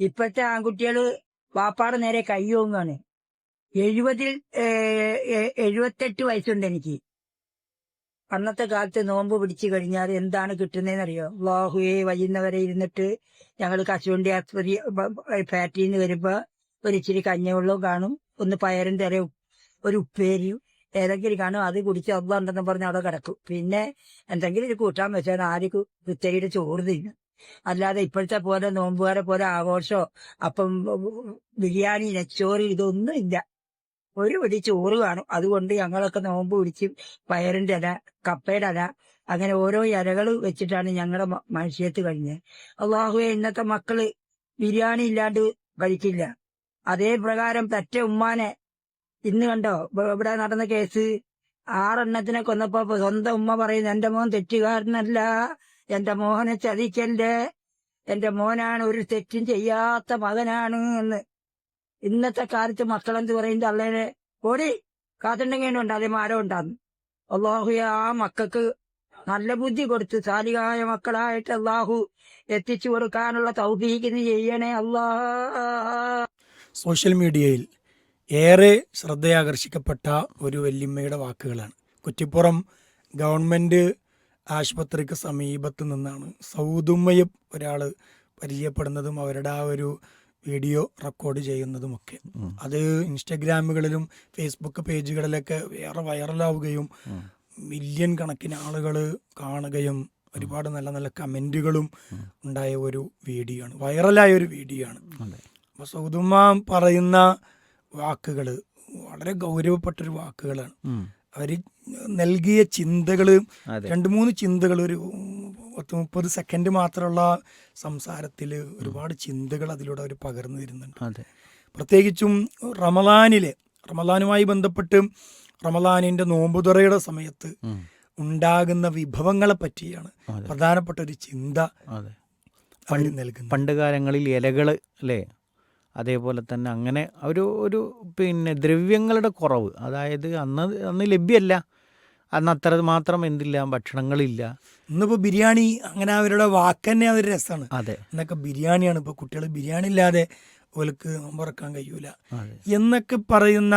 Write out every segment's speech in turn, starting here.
ഇപ്പോഴത്തെ ആൺകുട്ടികൾ വാപ്പാടെ നേരെ കയ്യോങ്ങാണ് എഴുപതിൽ എഴുപത്തെട്ട് വയസ്സുണ്ട് എനിക്ക്. അന്നത്തെ കാലത്ത് നോമ്പ് പിടിച്ചു കഴിഞ്ഞാൽ എന്താണ് കിട്ടുന്നതെന്നറിയോ അള്ളാഹുയെ വൈകുന്നവരെ ഇരുന്നിട്ട് ഞങ്ങൾ കശുവണ്ടി ആസ്പത്രി ഫാക്ടറിയിൽ നിന്ന് വരുമ്പോ ഒരു ഇച്ചിരി കഞ്ഞവെള്ളവും കാണും. ഒന്ന് പയറും തര ഒരു ഉപ്പേരിയും ഏതെങ്കിലും കാണും. അത് കുടിച്ച് അള്ളാണ്ടെന്ന് പറഞ്ഞ് അവിടെ കിടക്കും. പിന്നെ എന്തെങ്കിലും ഒരു കൂട്ടാൻ വെച്ചാൽ ആരും കൃത്യയുടെ ചോറ് തിന്നും. അല്ലാതെ ഇപ്പോഴത്തെ പോലെ നോമ്പുകാരെ പോലെ ആഘോഷമോ അപ്പം ബിരിയാണി നെച്ചോറ് ഇതൊന്നും ഇല്ല. ഒരു പിടി ചോറ് കാണും. അതുകൊണ്ട് ഞങ്ങളൊക്കെ നോമ്പ് പിടിച്ച് പയറിന്റെ ഇല കപ്പയുടെ ഇല അങ്ങനെ ഓരോ ഇലകൾ വെച്ചിട്ടാണ് ഞങ്ങളുടെ മനുഷ്യത്ത് കഴിഞ്ഞത്. അള്ളാഹുവെ ഇന്നത്തെ മക്കൾ ബിരിയാണി ഇല്ലാണ്ട് കഴിക്കില്ല. അതേ പ്രകാരം തറ്റ ഉമ്മാനെ ഇന്ന് കണ്ടോ ഇവ- ഇവിടെ നടന്ന കേസ് ആറെണ്ണത്തിനെ കൊന്നപ്പോ സ്വന്തം ഉമ്മ പറയുന്നു എന്റെ മോൻ തെറ്റുകാരനല്ല. എന്റെ മോനെ ചതിക്കല്ലേ എന്റെ മോനാണ് ഒരു തെറ്റും ചെയ്യാത്ത മകനാണ് എന്ന്. ഇന്നത്തെ കാലത്ത് മക്കളെന്ത് പറയുന്നത് അള്ളേനെ ഓടി കാത്തുണ്ടെങ്കിൽ ഉണ്ട് അതേ മാരം ഉണ്ടാന്ന്. അള്ളാഹു ആ മക്കൾക്ക് നല്ല ബുദ്ധി കൊടുത്ത് സാലികായ മക്കളായിട്ട് അള്ളാഹു എത്തിച്ചു കൊടുക്കാനുള്ള തൗഫീഖിന് ചെയ്യണേ അള്ളാ. സോഷ്യൽ മീഡിയയിൽ ഏറെ ശ്രദ്ധയാകർഷിക്കപ്പെട്ട ഒരു വല്യമ്മയുടെ വാക്കുകളാണ്. കുറ്റിപ്പുറം ഗവൺമെന്റ് ആശുപത്രിക്ക് സമീപത്ത് നിന്നാണ്. സൗദുമ്മയെ ഒരാൾ പരിചയപ്പെടുന്നതും അവരുടെ ആ ഒരു വീഡിയോ റെക്കോർഡ് ചെയ്യുന്നതുമൊക്കെ. അത് ഇൻസ്റ്റഗ്രാമുകളിലും ഫേസ്ബുക്ക് പേജുകളിലൊക്കെ വേറെ വൈറലാവുകയും മില്യൺ കണക്കിന് ആളുകൾ കാണുകയും ഒരുപാട് നല്ല നല്ല കമന്റുകളും ഉണ്ടായ ഒരു വീഡിയോ ആണ് വൈറലായ ഒരു വീഡിയോ ആണ് അപ്പോൾ സൗദുമ്മ പറയുന്ന വാക്കുകൾ വളരെ ഗൗരവപ്പെട്ടൊരു വാക്കുകളാണ്. അവർ നൽകിയ ചിന്തകൾ രണ്ട് മൂന്ന് ചിന്തകൾ ഒരു പത്ത് മുപ്പത് സെക്കൻഡ് മാത്രമുള്ള സംസാരത്തിൽ ഒരുപാട് ചിന്തകൾ അതിലൂടെ അവർ പകർന്നു തരുന്നുണ്ട്. പ്രത്യേകിച്ചും റമലാനിലെ റമലാനുമായി ബന്ധപ്പെട്ട് റമലാനിന്റെ നോമ്പുതുറയുടെ സമയത്ത് ഉണ്ടാകുന്ന വിഭവങ്ങളെ പറ്റിയാണ് പ്രധാനപ്പെട്ട ഒരു ചിന്ത നൽകുന്നത്. പണ്ട് കാലങ്ങളിൽ ഇലകൾ അല്ലേ? അതേപോലെ തന്നെ അങ്ങനെ ഒരു ഒരു പിന്നെ ദ്രവ്യങ്ങളുടെ കുറവ്. അതായത് അന്ന് അന്ന് ലഭ്യമല്ല. അന്ന് അത്ര മാത്രം എന്തില്ല ഭക്ഷണങ്ങളില്ല. ഇന്നിപ്പോൾ ബിരിയാണി അങ്ങനെ അവരുടെ വാക്ക് തന്നെ അതൊരു രസമാണ്. അതെ. എന്നൊക്കെ ബിരിയാണിയാണ്. ഇപ്പോൾ കുട്ടികൾ ബിരിയാണി ഇല്ലാതെ ഓലക്ക് നോമ്പറക്കാൻ കഴിയൂല. എന്നൊക്കെ പറയുന്ന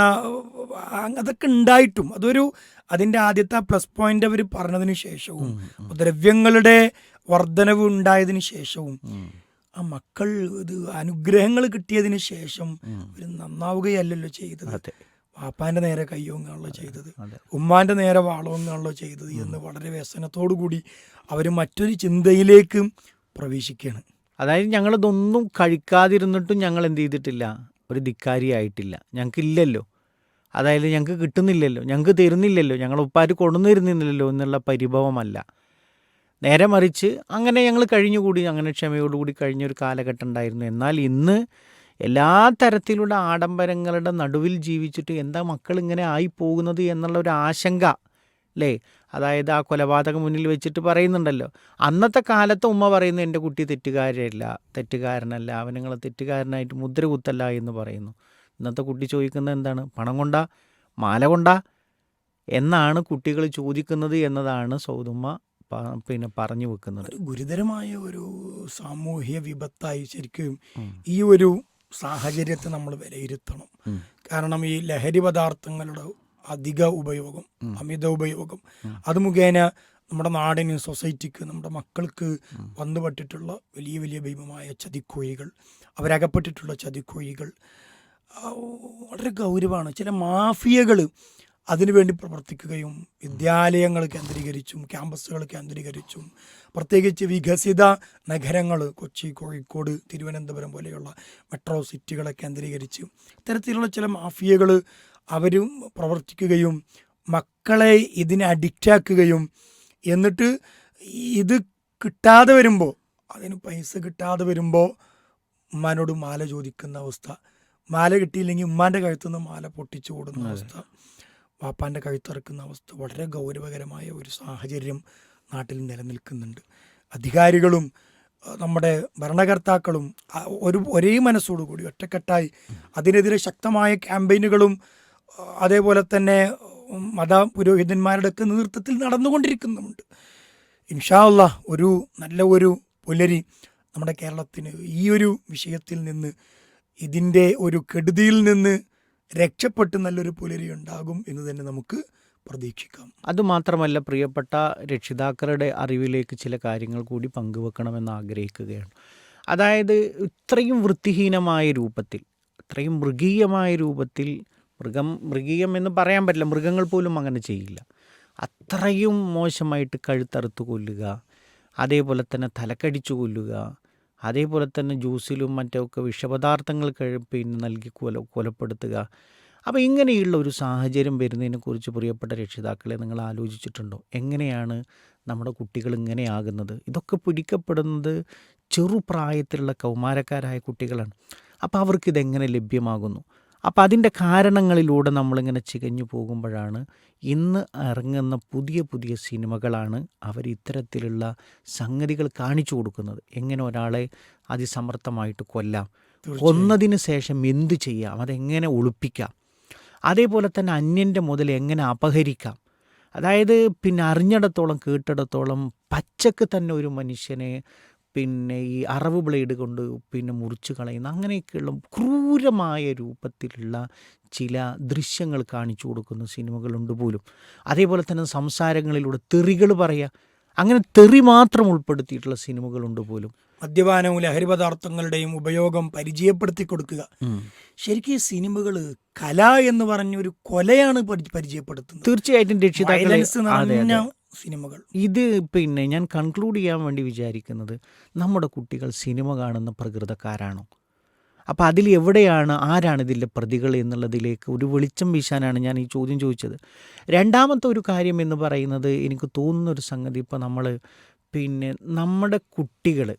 അതൊക്കെ ഉണ്ടായിട്ടും. അതൊരു അതിന്റെ ആദ്യത്തെ പ്ലസ് പോയിന്റ് അവർ പറഞ്ഞതിന് ശേഷവും ദ്രവ്യങ്ങളുടെ വർധനവ് ഉണ്ടായതിനു ശേഷവും ആ മക്കൾ ഇത് അനുഗ്രഹങ്ങൾ കിട്ടിയതിന് ശേഷം ഒരു നന്നാവുകയല്ലല്ലോ ചെയ്തത്. വാപ്പാന്റെ നേരെ കയ്യോങ്ങാണല്ലോ ചെയ്തത്. ഉമ്മാന്റെ നേരെ വാളോങ്ങാണല്ലോ ചെയ്തത് എന്ന് വളരെ വ്യസനത്തോടു കൂടി അവർ മറ്റൊരു ചിന്തയിലേക്ക് പ്രവേശിക്കുകയാണ്. അതായത് ഞങ്ങളിതൊന്നും കഴിക്കാതിരുന്നിട്ടും ഞങ്ങൾ എന്ത് ചെയ്തിട്ടില്ല? ഒരു ധിക്കാരിയായിട്ടില്ല ഞങ്ങൾക്കില്ലല്ലോ. അതായത് ഞങ്ങൾക്ക് കിട്ടുന്നില്ലല്ലോ. ഞങ്ങൾക്ക് തരുന്നില്ലല്ലോ. ഞങ്ങൾ ഉപ്പാര് കൊണ്ടുവന്നിരുന്നില്ലല്ലോ എന്നുള്ള പരിഭവമല്ല. നേരെ മറിച്ച് അങ്ങനെ ഞങ്ങൾ കഴിഞ്ഞുകൂടി അങ്ങനെ ക്ഷമയോടുകൂടി കഴിഞ്ഞൊരു കാലഘട്ടം ഉണ്ടായിരുന്നു. എന്നാൽ ഇന്ന് എല്ലാ തരത്തിലുള്ള ആഡംബരങ്ങളുടെ നടുവിൽ ജീവിച്ചിട്ട് എന്താ മക്കൾ ഇങ്ങനെ ആയി പോകുന്നത് എന്നുള്ള ഒരു ആശങ്ക അല്ലേ? അതായത് ആ കൊലപാതകം മുന്നിൽ വെച്ചിട്ട് പറയുന്നുണ്ടല്ലോ. അന്നത്തെ കാലത്ത് ഉമ്മ പറയുന്നു എന്റെ കുട്ടി തെറ്റുകാരല്ല തെറ്റുകാരനല്ല അവനങ്ങളെ തെറ്റുകാരനായിട്ട് മുദ്ര കുത്തല്ല എന്ന് പറയുന്നു. ഇന്നത്തെ കുട്ടി ചോദിക്കുന്നത് എന്താണ്? പണം കൊണ്ടാ? മാല കൊണ്ടാ? എന്നാണ് കുട്ടികൾ ചോദിക്കുന്നത് എന്നതാണ് സൗദുമ്മ പിന്നെ പറഞ്ഞു വെക്കുന്നത്. ഒരു ഗുരുതരമായ ഒരു സാമൂഹ്യ വിപത്തായി ശരിക്കും ഈ ഒരു സാഹചര്യത്തെ നമ്മൾ വിലയിരുത്തണം. കാരണം ഈ ലഹരി പദാർത്ഥങ്ങളുടെ അധിക ഉപയോഗം അമിത ഉപയോഗം. അത് മുഖേന നമ്മുടെ നാടിന് സൊസൈറ്റിക്ക് നമ്മുടെ മക്കൾക്ക്. വന്നുപെട്ടിട്ടുള്ള വലിയ വലിയ ഭീമമായ ചതിക്കുഴികൾ അവരകപ്പെട്ടിട്ടുള്ള ചതിക്കുഴികൾ വളരെ ഗൗരവമാണ്. ചില മാഫിയകൾ അതിനുവേണ്ടി പ്രവർത്തിക്കുകയും വിദ്യാലയങ്ങൾ കേന്ദ്രീകരിച്ചും ക്യാമ്പസുകൾ കേന്ദ്രീകരിച്ചും പ്രത്യേകിച്ച് വികസിത നഗരങ്ങൾ കൊച്ചി കോഴിക്കോട് തിരുവനന്തപുരം പോലെയുള്ള മെട്രോ സിറ്റികളെ കേന്ദ്രീകരിച്ച് ഇത്തരത്തിലുള്ള ചില മാഫിയകൾ അവരും പ്രവർത്തിക്കുകയും മക്കളെ ഇതിന് അഡിക്റ്റാക്കുകയും എന്നിട്ട് ഇത് കിട്ടാതെ വരുമ്പോൾ അതിന് പൈസ കിട്ടാതെ വരുമ്പോൾ ഉമ്മാനോട് മാല ചോദിക്കുന്ന അവസ്ഥ. മാല കിട്ടിയില്ലെങ്കിൽ ഉമ്മാന്റെ കഴുത്തുനിന്ന് മാല പൊട്ടിച്ചു ഓടുന്ന അവസ്ഥ. വാപ്പാന്റെ കഴുത്തിറക്കുന്ന അവസ്ഥ വളരെ ഗൗരവകരമായ ഒരു സാഹചര്യം നാട്ടിൽ നിലനിൽക്കുന്നുണ്ട്. അധികാരികളും നമ്മുടെ ഭരണകർത്താക്കളും ഒരു ഒരേ മനസ്സോടുകൂടി ഒറ്റക്കെട്ടായി അതിനെതിരെ ശക്തമായ ക്യാമ്പയിനുകളും അതേപോലെ തന്നെ മത മത പുരോഹിതന്മാരുടെയൊക്കെ നേതൃത്വത്തിൽ നടന്നുകൊണ്ടിരിക്കുന്നുമുണ്ട്. ഇൻഷാല്ല ഒരു നല്ല ഒരു പുലരി നമ്മുടെ കേരളത്തിന് ഈ ഒരു വിഷയത്തിൽ നിന്ന് ഇതിന്റെ ഒരു കെടുതിയിൽ നിന്ന് രക്ഷപ്പെട്ട് നല്ലൊരു പുലരി ഉണ്ടാകും എന്ന് തന്നെ നമുക്ക് പ്രതീക്ഷിക്കാം. അതുമാത്രമല്ല പ്രിയപ്പെട്ട രക്ഷിതാക്കളുടെ അറിവിലേക്ക് ചില കാര്യങ്ങൾ കൂടി പങ്കുവെക്കണമെന്ന് ആഗ്രഹിക്കുകയാണ്. അതായത് ഇത്രയും വൃത്തിഹീനമായ രൂപത്തിൽ ഇത്രയും മൃഗീയമായ രൂപത്തിൽ മൃഗം മൃഗീയം എന്ന് പറയാൻ പറ്റില്ല മൃഗങ്ങൾ പോലും അങ്ങനെ ചെയ്യില്ല. അത്രയും മോശമായിട്ട് കഴുത്തറുത്ത് കൊല്ലുക അതേപോലെ തന്നെ തലക്കടിച്ചു കൊല്ലുക അതേപോലെ തന്നെ ജ്യൂസിലും മറ്റൊക്കെ വിഷപദാർത്ഥങ്ങൾ പിന്നെ നൽകി കൊല കൊലപ്പെടുത്തുക. അപ്പോൾ ഇങ്ങനെയുള്ള ഒരു സാഹചര്യം വരുന്നതിനെക്കുറിച്ച് പ്രിയപ്പെട്ട രക്ഷിതാക്കളെ നിങ്ങൾ ആലോചിച്ചിട്ടുണ്ടോ? എങ്ങനെയാണ് നമ്മുടെ കുട്ടികൾ ഇങ്ങനെയാകുന്നത് ഇതൊക്കെ പിടിക്കപ്പെടുന്നത് ചെറുപ്രായത്തിലുള്ള കൗമാരക്കാരായ കുട്ടികളാണ്. അപ്പോൾ അവർക്കിതെങ്ങനെ ലഭ്യമാകുന്നു? അപ്പോൾ അതിന്റെ കാരണങ്ങളിലൂടെ നമ്മളിങ്ങനെ ചികഞ്ഞു പോകുമ്പോഴാണ് ഇന്ന് ഇറങ്ങുന്ന പുതിയ പുതിയ സിനിമകളാണ് അവർ ഇത്തരത്തിലുള്ള സംഗതികൾ കാണിച്ചു കൊടുക്കുന്നത്. എങ്ങനെ ഒരാളെ അതിസമർത്ഥമായിട്ട് കൊല്ലാം. കൊന്നതിന് ശേഷം എന്ത് ചെയ്യാം? അതെങ്ങനെ ഒളിപ്പിക്കാം? അതേപോലെ തന്നെ അന്യന്റെ മുതൽ എങ്ങനെ അപഹരിക്കാം? അതായത് പിന്നെ അറിഞ്ഞിടത്തോളം കേട്ടിടത്തോളം പച്ചക്ക് തന്നെ ഒരു മനുഷ്യനെ പിന്നെ ഈ അറവ് ബ്ലേഡ് കൊണ്ട് പിന്നെ മുറിച്ച് കളയുന്ന അങ്ങനെയൊക്കെയുള്ള ക്രൂരമായ രൂപത്തിലുള്ള ചില ദൃശ്യങ്ങൾ കാണിച്ചു കൊടുക്കുന്ന സിനിമകളുണ്ട് പോലും. അതേപോലെ തന്നെ സംസാരങ്ങളിലൂടെ തെറികൾ പറയുക. അങ്ങനെ തെറി മാത്രം ഉൾപ്പെടുത്തിയിട്ടുള്ള സിനിമകളുണ്ട് പോലും. മദ്യപാനവും ലഹരി പദാർത്ഥങ്ങളുടെയും ഉപയോഗം പരിചയപ്പെടുത്തി കൊടുക്കുക. ശരിക്കും ഈ സിനിമകൾ കല എന്ന് പറഞ്ഞൊരു കൊലയാണ് പരിചയപ്പെടുത്തുന്നത്. തീർച്ചയായിട്ടും രക്ഷിതാക്കളെ സിനിമകൾ. ഇത് പിന്നെ ഞാൻ കൺക്ലൂഡ് ചെയ്യാൻ വേണ്ടി വിചാരിക്കുന്നത് നമ്മുടെ കുട്ടികൾ സിനിമ കാണുന്ന പ്രകൃതക്കാരാണോ? അപ്പോൾ അതിൽ എവിടെയാണ് ആരാണ് ഇതിന്റെ പ്രതികൾ എന്നുള്ളതിലേക്ക് ഒരു വെളിച്ചം വീശാനാണ് ഞാൻ ഈ ചോദ്യം ചോദിച്ചത്. രണ്ടാമത്തെ ഒരു കാര്യം എന്ന് പറയുന്നത് എനിക്ക് തോന്നുന്ന ഒരു സംഗതി ഇപ്പോൾ നമ്മൾ പിന്നെ നമ്മുടെ കുട്ടികൾ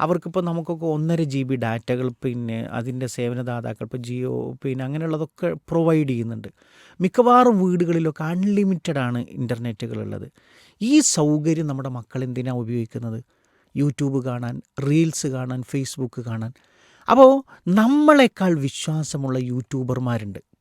അവർക്കിപ്പോൾ നമുക്കൊക്കെ ഒന്നര ജി ബി ഡാറ്റകൾ പിന്നെ അതിന്റെ സേവനദാതാക്കൾ ഇപ്പോൾ ജിയോ പിന്നെ അങ്ങനെയുള്ളതൊക്കെ പ്രൊവൈഡ് ചെയ്യുന്നുണ്ട്. മിക്കവാറും വീടുകളിലൊക്കെ അൺലിമിറ്റഡ് ആണ് ഇന്റർനെറ്റുകളുള്ളത് ഈ സൗകര്യം നമ്മുടെ മക്കൾ എന്തിനാണ് ഉപയോഗിക്കുന്നത്? യൂട്യൂബ് കാണാൻ റീൽസ് കാണാൻ ഫേസ്ബുക്ക് കാണാൻ. അപ്പോൾ നമ്മളെക്കാൾ വിശ്വാസമുള്ള യൂട്യൂബർമാരുണ്ട്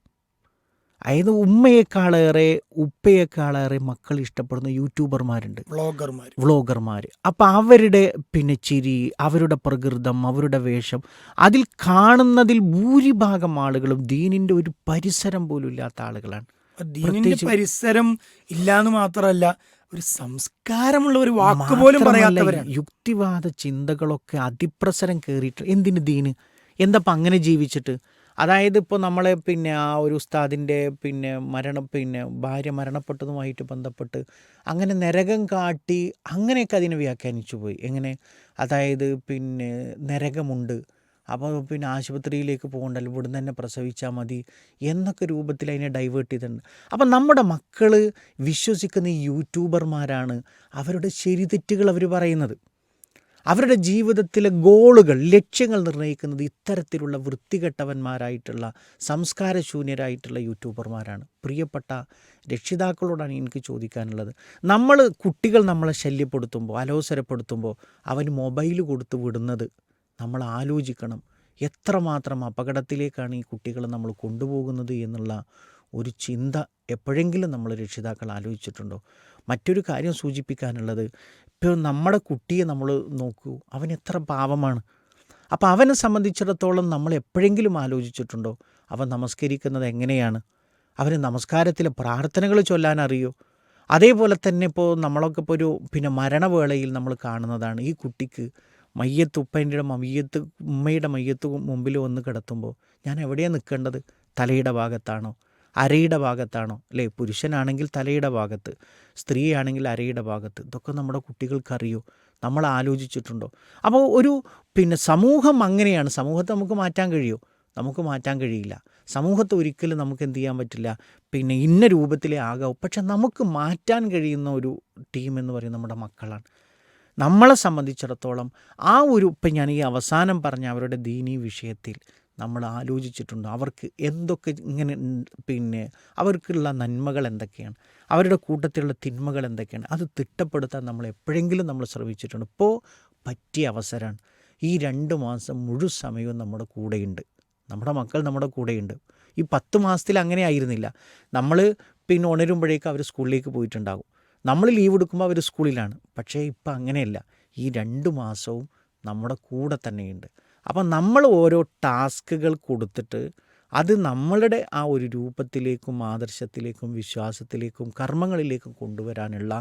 അതായത് ഉമ്മയെക്കാളേറെ ഉപ്പയെക്കാളേറെ മക്കൾ ഇഷ്ടപ്പെടുന്ന യൂട്യൂബർമാരുണ്ട്. വ്ളോഗർമാർ വ്ളോഗർമാർ അപ്പം അവരുടെ പിന്നെ ചിരി അവരുടെ പ്രകൃതം അവരുടെ വേഷം അതിൽ കാണുന്നതിൽ ഭൂരിഭാഗം ആളുകളും ദീനിന്റെ ഒരു പരിസരം പോലും ഇല്ലാത്ത ആളുകളാണ്. ദീനിന്റെ പരിസരം ഇല്ലാന്ന് മാത്രമല്ല ഒരു സംസ്കാരമുള്ള ഒരു വാക്ക് പോലും പറയാത്തവരാണ്. യുക്തിവാദ ചിന്തകളൊക്കെ അതിപ്രസരം കയറിയിട്ട് എന്തിന് ദീന്? എന്താ അങ്ങനെ ജീവിച്ചിട്ട്? അതായത് ഇപ്പോൾ നമ്മളെ പിന്നെ ആ ഒരു ഉസ്താദിന്റെ പിന്നെ മരണം പിന്നെ ഭാര്യ മരണപ്പെട്ടതുമായിട്ട് ബന്ധപ്പെട്ട് അങ്ങനെ നരകം കാട്ടി അങ്ങനെയൊക്കെ അതിനെ വ്യാഖ്യാനിച്ചു പോയി. എങ്ങനെ? അതായത് പിന്നെ നരകമുണ്ട്. അപ്പോൾ പിന്നെ ആശുപത്രിയിലേക്ക് പോകണ്ടല്ലോ ഇവിടുന്ന് തന്നെ പ്രസവിച്ചാൽ മതി എന്നൊക്കെ രൂപത്തിൽ അതിനെ ഡൈവേർട്ട് ചെയ്തിട്ടുണ്ട്. അപ്പം നമ്മുടെ മക്കൾ വിശ്വസിക്കുന്ന ഈ യൂട്യൂബർമാരാണ് അവരുടെ ശരിതെറ്റുകൾ അവർ പറയുന്നത്. അവരുടെ ജീവിതത്തിലെ ഗോളുകൾ ലക്ഷ്യങ്ങൾ നിർണയിക്കുന്നത് ഇത്തരത്തിലുള്ള വൃത്തികെട്ടവന്മാരായിട്ടുള്ള സംസ്കാരശൂന്യരായിട്ടുള്ള യൂട്യൂബർമാരാണ്. പ്രിയപ്പെട്ട രക്ഷിതാക്കളോടാണ് എനിക്ക് ചോദിക്കാനുള്ളത്. നമ്മൾ കുട്ടികൾ നമ്മളെ ശല്യപ്പെടുത്തുമ്പോൾ അലോസരപ്പെടുത്തുമ്പോൾ അവന് മൊബൈൽ കൊടുത്ത് വിടുന്നത് നമ്മൾ ആലോചിക്കണം. എത്രമാത്രം അപകടത്തിലേക്കാണ് ഈ കുട്ടികളെ നമ്മൾ കൊണ്ടുപോകുന്നത് എന്നുള്ള ഒരു ചിന്ത എപ്പോഴെങ്കിലും നമ്മൾ രക്ഷിതാക്കൾ ആലോചിച്ചിട്ടുണ്ടോ? മറ്റൊരു കാര്യം സൂചിപ്പിക്കാനുള്ളത് ഇപ്പോൾ നമ്മുടെ കുട്ടിയെ നമ്മൾ നോക്കൂ അവൻ എത്ര പാവമാണ്. അപ്പോൾ അവനെ സംബന്ധിച്ചിടത്തോളം നമ്മൾ എപ്പോഴെങ്കിലും ആലോചിച്ചിട്ടുണ്ടോ അവൻ നമസ്കരിക്കുന്നത് എങ്ങനെയാണ്? അവന് നമസ്കാരത്തിലെ പ്രാർത്ഥനകൾ ചൊല്ലാൻ അറിയോ? അതേപോലെ തന്നെ ഇപ്പോൾ നമ്മളൊക്കെ ഇപ്പോൾ ഒരു പിന്നെ മരണവേളയിൽ നമ്മൾ കാണുന്നതാണ് ഈ കുട്ടിക്ക് മയ്യത്ത് ഉപ്പന്റെ മയ്യത്ത് ഉമ്മയുടെ മയ്യത്ത് മുമ്പിൽ വന്ന് കിടത്തുമ്പോൾ ഞാൻ എവിടെയാണ് നിൽക്കേണ്ടത്? തലയുടെ ഭാഗത്താണോ? അരയുടെ ഭാഗത്താണോ? അല്ലേ? പുരുഷനാണെങ്കിൽ തലയുടെ ഭാഗത്ത് സ്ത്രീയാണെങ്കിൽ അരയുടെ ഭാഗത്ത്. ഇതൊക്കെ നമ്മുടെ കുട്ടികൾക്കറിയോ? നമ്മൾ ആലോചിച്ചിട്ടുണ്ടോ? അപ്പോൾ ഒരു പിന്നെ സമൂഹം അങ്ങനെയാണ്. സമൂഹത്തെ നമുക്ക് മാറ്റാൻ കഴിയുമോ നമുക്ക് മാറ്റാൻ കഴിയില്ല. സമൂഹത്തെ ഒരിക്കലും നമുക്ക് എന്ത് ചെയ്യാൻ പറ്റില്ല. പിന്നെ ഇന്ന രൂപത്തിലേ ആകാവൂ. പക്ഷെ നമുക്ക് മാറ്റാൻ കഴിയുന്ന ഒരു ടീം എന്ന് പറയുന്നത് നമ്മുടെ മക്കളാണ്. നമ്മളെ സംബന്ധിച്ചിടത്തോളം ആ ഒരു ഇപ്പം ഞാൻ ഈ അവസാനം പറഞ്ഞ അവരുടെ ദീനീ വിഷയത്തിൽ നമ്മൾ ആലോചിച്ചിട്ടുണ്ട്. അവർക്ക് എന്തൊക്കെ ഇങ്ങനെ പിന്നെ അവർക്കുള്ള നന്മകൾ എന്തൊക്കെയാണ്? അവരുടെ കൂട്ടത്തിലുള്ള തിന്മകൾ എന്തൊക്കെയാണ്? അത് തിട്ടപ്പെടുത്താൻ നമ്മൾ എപ്പോഴെങ്കിലും നമ്മൾ ശ്രമിച്ചിട്ടുണ്ട്. ഇപ്പോൾ പറ്റിയ അവസരമാണ് ഈ രണ്ട് മാസം മുഴു സമയവും നമ്മുടെ കൂടെയുണ്ട്. നമ്മുടെ മക്കൾ നമ്മുടെ കൂടെയുണ്ട്. ഈ പത്ത് മാസത്തിൽ അങ്ങനെ ആയിരുന്നില്ല. നമ്മൾ പിന്നെ ഉണരുമ്പോഴേക്കും അവർ സ്കൂളിലേക്ക് പോയിട്ടുണ്ടാകും. നമ്മൾ ലീവ് എടുക്കുമ്പോൾ അവർ സ്കൂളിലാണ്. പക്ഷേ ഇപ്പം അങ്ങനെയല്ല. ഈ രണ്ട് മാസവും നമ്മുടെ കൂടെ തന്നെയുണ്ട്. അപ്പം നമ്മൾ ഓരോ ടാസ്കുകൾ കൊടുത്തിട്ട് അത് നമ്മളുടെ ആ ഒരു രൂപത്തിലേക്കും ആദർശത്തിലേക്കും വിശ്വാസത്തിലേക്കും കർമ്മങ്ങളിലേക്കും കൊണ്ടുവരാനുള്ള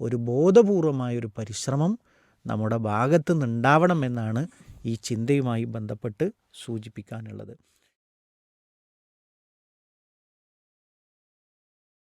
ഒരു ബോധപൂർവമായൊരു പരിശ്രമം നമ്മുടെ ഭാഗത്തു നിന്നുണ്ടാവണമെന്നാണ് ഈ ചിന്തയുമായി ബന്ധപ്പെട്ട് സൂചിപ്പിക്കാനുള്ളത്.